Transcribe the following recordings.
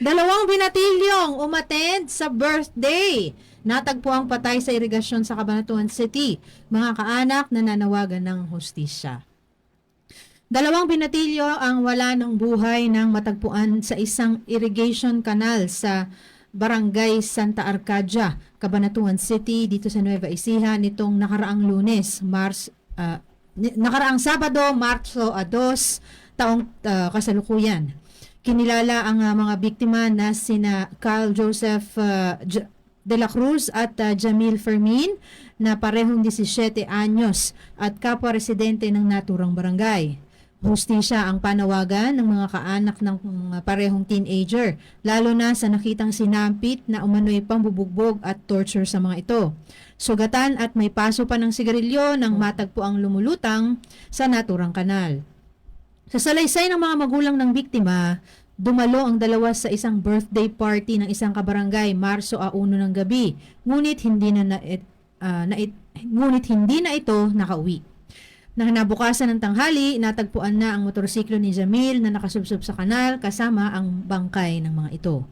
Dalawang binatilyong umattend sa birthday. Natagpo ang patay sa irigasyon sa Cabanatuan City. Mga kaanak na nanawagan ng hustisya. Dalawang binatilyo ang wala ng buhay ng matagpuan sa isang irrigation canal sa Barangay Santa Arcadia, Cabanatuan City dito sa Nueva Ecija nitong nakaraang Lunes, Mars ni- nakaraang Sabado, Marso 2 taong ah, kasalukuyan. Kinilala ang ah, mga biktima na sina Carl Joseph ah, J- De La Cruz at ah, Jamil Fermin na parehong 17 anyos at kapwa-residente ng naturang barangay. Hustisya ang panawagan ng mga kaanak ng mga parehong teenager, lalo na sa nakitang sinampit na umano'y pambubugbog at torture sa mga ito. Sugatan at may paso pa ng sigarilyo nang matagpo ang lumulutang sa naturang kanal. Sa salaysay ng mga magulang ng biktima, dumalo ang dalawa sa isang birthday party ng isang kabarangay Marso a 1 ng gabi. Ngunit hindi na, na, ah, nait- ngunit hindi na ito nakauwi. Na nabukasan ng tanghali, natagpuan na ang motorsiklo ni Jamil na nakasubsob sa kanal kasama ang bangkay ng mga ito.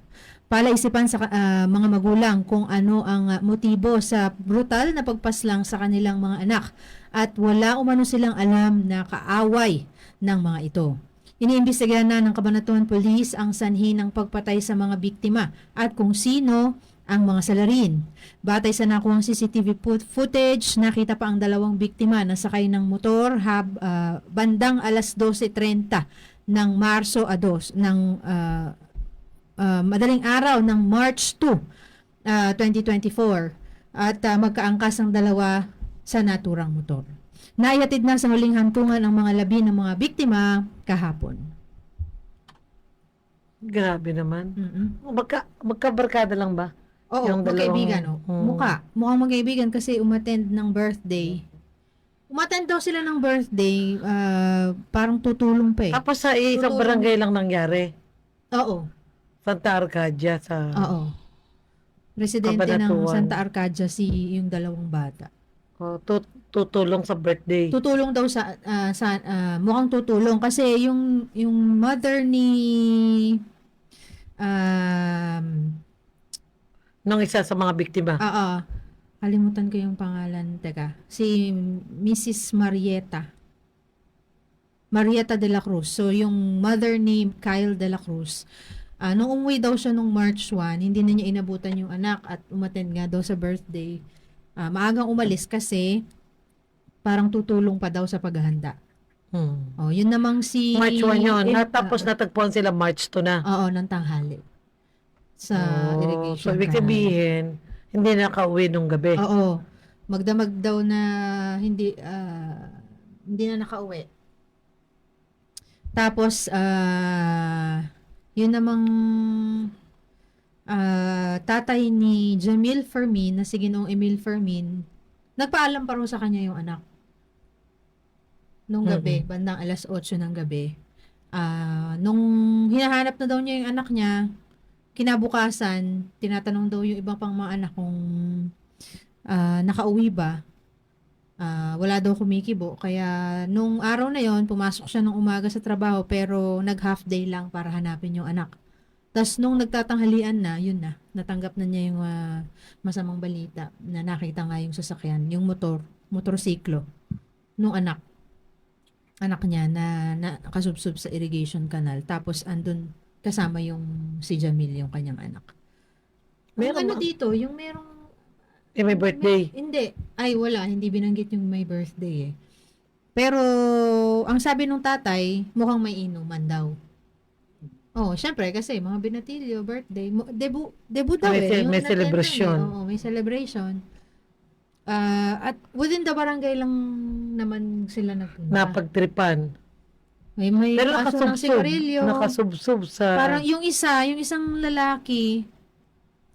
Palaisipan sa ah, mga magulang kung ano ang ah, motibo sa brutal na pagpaslang sa kanilang mga anak at wala umano silang alam na kaaway ng mga ito. Iniimbestigahan na ng Cabanatuan Police ang sanhi ng pagpatay sa mga biktima at kung sino ang mga salarin. Batay sa nakuhang CCTV footage, nakita pa ang dalawang biktima na sakay ng motor hab, ah, bandang alas 12.30 ng Marso a 2 ng ah, ah, madaling araw ng March 2, ah, 2024 at ah, magkaangkas ang dalawa sa naturang motor. Naihatid na sa huling hantungan ang mga labi ng mga biktima kahapon. Grabe naman. Mm-mm. Magka, magkabarkada lang ba? Oo, Yung dalawang- magkaibigan. Oh. Hmm. Mukha. Mukhang magkaibigan kasi umattend ng birthday. Umattend daw sila ng birthday, ah, parang tutulong pa eh. Tapos sa isang Tutulong. barangay lang nangyari. Oo, Santa Arcadia sa... oo. Residente ng. Santa Arcadia si yung dalawang bata. Oh, tut- tutulong sa birthday. Tutulong daw sa ah, sa ah, mukhang tutulong kasi yung yung mother ni um Nung isa sa mga biktima. Oo. Kalimutan ko yung pangalan. Teka. Si Mrs. Marieta. Marieta de la Cruz. So, yung mother ni Kyle de la Cruz. ah nung umuwi daw siya nung March 1, hindi na niya inabutan yung anak at umattend nga daw sa birthday. Ah, maagang umalis kasi parang tutulong pa daw sa paghahanda. Hmm. Oh, yun namang si... March 1 yun. Eh, Na, tapos ah, natagpuan sila March 2 na. Oo, ng tanghali. Sa Oh, irrigation So, ibig sabihin, hindi nakauwi nung gabi. Oo. Magdamag daw na hindi ah, hindi na nakauwi. Tapos ah yun namang ah, tatay ni Jamil Fermin na si Ginoong Emil Fermin nagpaalam pa rin sa kanya yung anak. Nung gabi, bandang alas 8 ng gabi. Ah, nung hinahanap na daw niya yung anak niya, kinabukasan, tinatanong daw yung ibang pang mga anak kung ah, nakauwi ba. Ah, wala daw kumikibo. Kaya nung araw na yon pumasok siya ng umaga sa trabaho pero nag half day lang para hanapin yung anak. Tapos nung nagtatanghalian na, yun na, natanggap na niya yung ah, masamang balita na nakita nga yung sasakyan, yung motor, motorsiklo, nung anak. Anak niya na, na nakasubsob sa irrigation canal. Tapos andun kasama yung si Jamil, yung kanyang anak. Meron ano dito, yung merong Eh, may birthday. hindi. Ay, wala. Hindi binanggit yung may birthday eh. Pero, ang sabi nung tatay, mukhang may inuman daw. Oh, syempre kasi mga binatilyo, birthday, mo- debu, debu daw May eh. Yung may nattend celebration. eh. Oo, may celebration. Ah, at within the barangay lang naman sila nagpunta. Napagtripan. may may Pero kaso ng sigarilyo. Nakasubsob sa... Parang yung isa, yung isang lalaki,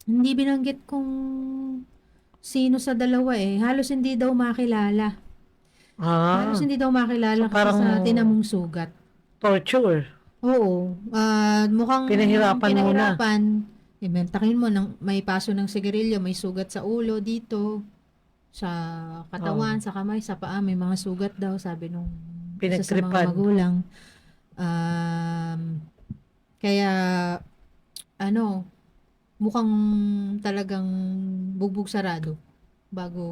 hindi binanggit kung sino sa dalawa eh. Halos hindi daw makilala. ah, Halos hindi daw makilala So, kasi parang- sa tinamong sugat. torture. Oo. Ah, mukhang Pinahirapan muna. pinahirapan. Ibentakin mo ng may paso ng sigarilyo, may sugat sa ulo dito, sa katawan, sa kamay, sa paa, may mga sugat daw, sabi nung isa sa mga magulang. Um, kaya ano, mukhang talagang bugbog sarado bago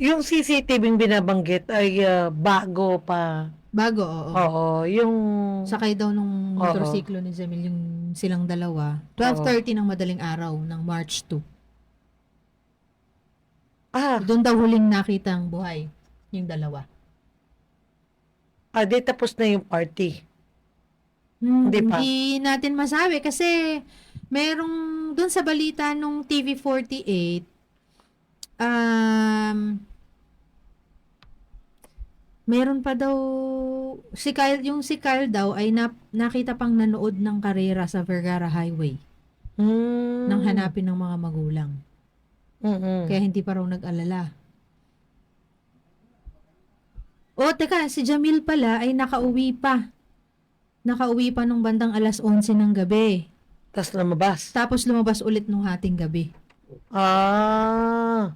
Yung CCTV binabanggit ay ah, bago pa. Bago oo. Oo, yung Sakay daw nung Oo. motorsiklo ni Jamil yung silang dalawa. 12:30 ng madaling araw ng March 2. ah, Doon daw huling nakita ang buhay yung dalawa. ah, di tapos na yung party. Hmm, Hindi pa. Hindi natin masabi kasi merong doon sa balita nung TV48 um meron pa daw si Kyle, yung si Kyle daw ay na, nakita pang nanood ng karera sa Vergara Highway Hmm. nang hanapin ng mga magulang. Mm-mm. Kaya hindi pa raw nag-alala. O, teka, si Jamil pala ay nakauwi pa. Nakauwi pa nung bandang alas 11 ng gabi. Tapos lumabas. Tapos lumabas ulit nung hating gabi. Ah.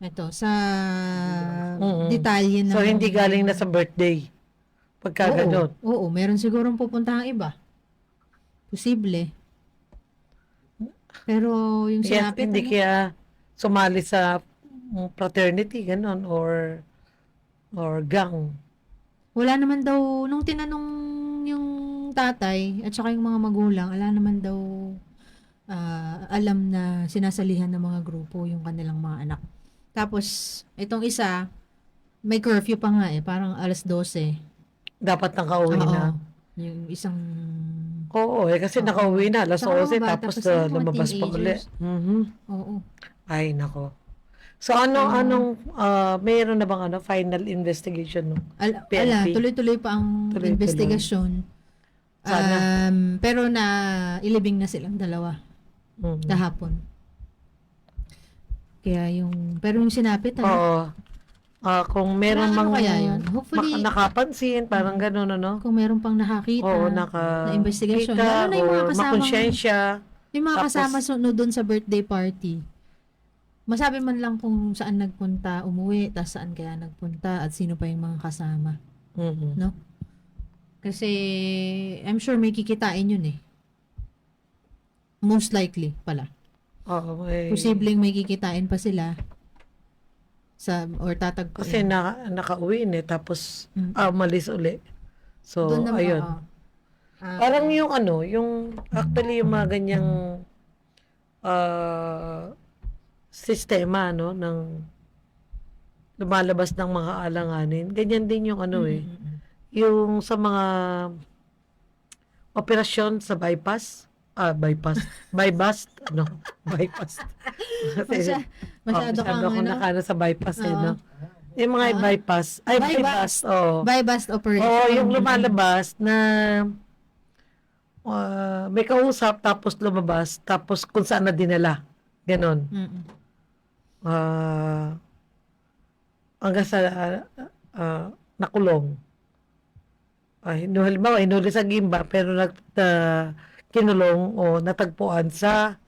Ito, sa Mm-mm. detalye na. So, hindi galing na sa birthday. Pagka oo, ganun. oo, meron sigurong pupuntahang iba. Posible. Pero yung Kaya, sinapit, hindi ano, kaya sumali sa fraternity, ganun, or or gang. wala naman daw, nung tinanong yung tatay at saka yung mga magulang, wala naman daw ah, alam na sinasalihan ng mga grupo yung kanilang mga anak. Tapos, itong isa, may curfew pa nga eh, parang alas 12. Dapat nakauwi Oo. na. Yung isang Oo, eh, kasi Oo. nakauwi na, alas Saka mga 11, bata tapos pa sila, uh, mga lumabas pa uli. teenagers. Mhm. Oo. Ay, nako. So, ano, Oo. anong, ah, mayroon na bang ano, final investigation? No? Al- PNP. ala, tuloy-tuloy pa ang Tuloy-tuloy. investigasyon. Sana. Um, pero na ilibing na silang dalawa Mhm. kahapon. Kaya yung, pero yung sinapit, ano, Oo. Ah, kung meron Ano mang kaya yun? Hopefully- maka- nakapansin, parang gano'n, ano? kung meron pang nakakita, Oo, naka na investigation. kita, Lalo na yung mga or kasamang- makonsyensya. yung mga tapos- kasama sunod doon sa birthday party, masabi man lang kung saan nagpunta, umuwi, tas saan kaya nagpunta, at sino pa yung mga kasama. Mhm. Kasi, I'm sure may kikitain yun eh. Most likely pala. Oo, eh, Posibleng may kikitain pa sila sa or tatagpo. Kasi na, nakauwi na, eh, tapos Mm. ah, umalis uli. So, Doon naman, ayun. oo. Ah, Parang yung ano, yung actually yung mga ganyang ah, sistema no ng lumalabas ng mga alanganin. Ganyan din yung ano eh, mm, mm, mm. yung sa mga operasyon sa bypass, ah bypass, bypass, ano, bypass. Masya, masyado oh, kang ako ano, nakano sa bypass eh, Oo. no? Yung mga Ah. bypass, ay Bypass. bypass, oh. by bust operation. Oo, yung lumalabas na ah, may kausap tapos lumabas tapos kung saan na dinala. Ganon. Mm, mm. Ah, hanggang sa ah, ah, nakulong. Ay, no, halimbawa, inuli sa Gimba pero nag, na- kinulong o natagpuan sa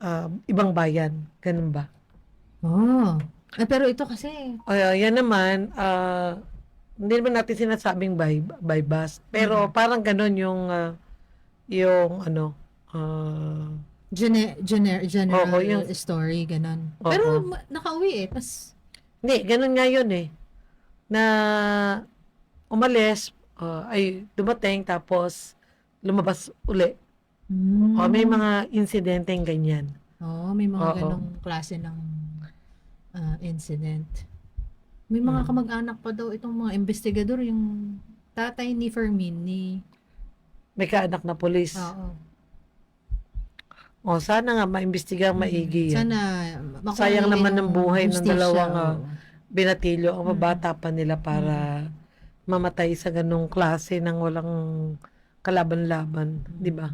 ah, ibang bayan. Ganun ba? Oh. Eh, pero ito kasi, Ay, yan naman, ah, hindi naman natin sinasabing by, by bus. Pero parang ganun yung, ah, yung ano, ah, gene, gener, general Oo, yung- story, ganun. Oo. Pero ma- nakauwi eh. Tas, hindi, ganun nga yun eh. Na umalis, ah, ay dumating tapos lumabas uli. mm, O, may mga insidenteng ganyan. oh, may mga Oo. ganong klase ng ah, incident. May mga Mm. kamag-anak pa daw itong mga investigador, yung tatay ni Fermin, ni, May kaanak na polis. oo. O, sana nga maimbestigang maigi yan. Sana, makuha Sayang nila naman yung ng buhay ng hustisya, dalawang, ah, oo. binatilyo ang Mm. mabata pa nila para mamatay sa ganong klase ng walang kalaban-laban, di ba?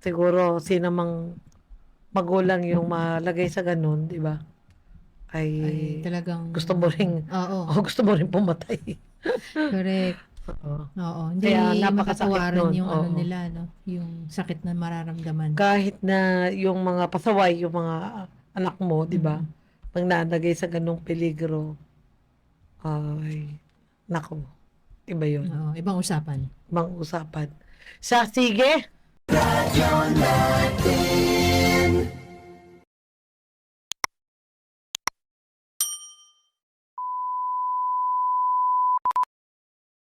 Siguro sino mang magulang yung malagay sa ganon, di ba? Ay, ay talagang, gusto mo ring oo, o gusto mo rin pumatay. correct. Oo. Oo, hindi Kaya nun, yung ano oo. nila, no? Yung sakit na mararamdaman. Kahit na yung mga pasaway, yung mga anak mo, di ba? Mm. Pag nalagay sa ganong peligro, ay, nako, Iba yun. Oo, ibang usapan. Ibang usapan. Sa sige. Radio Latin.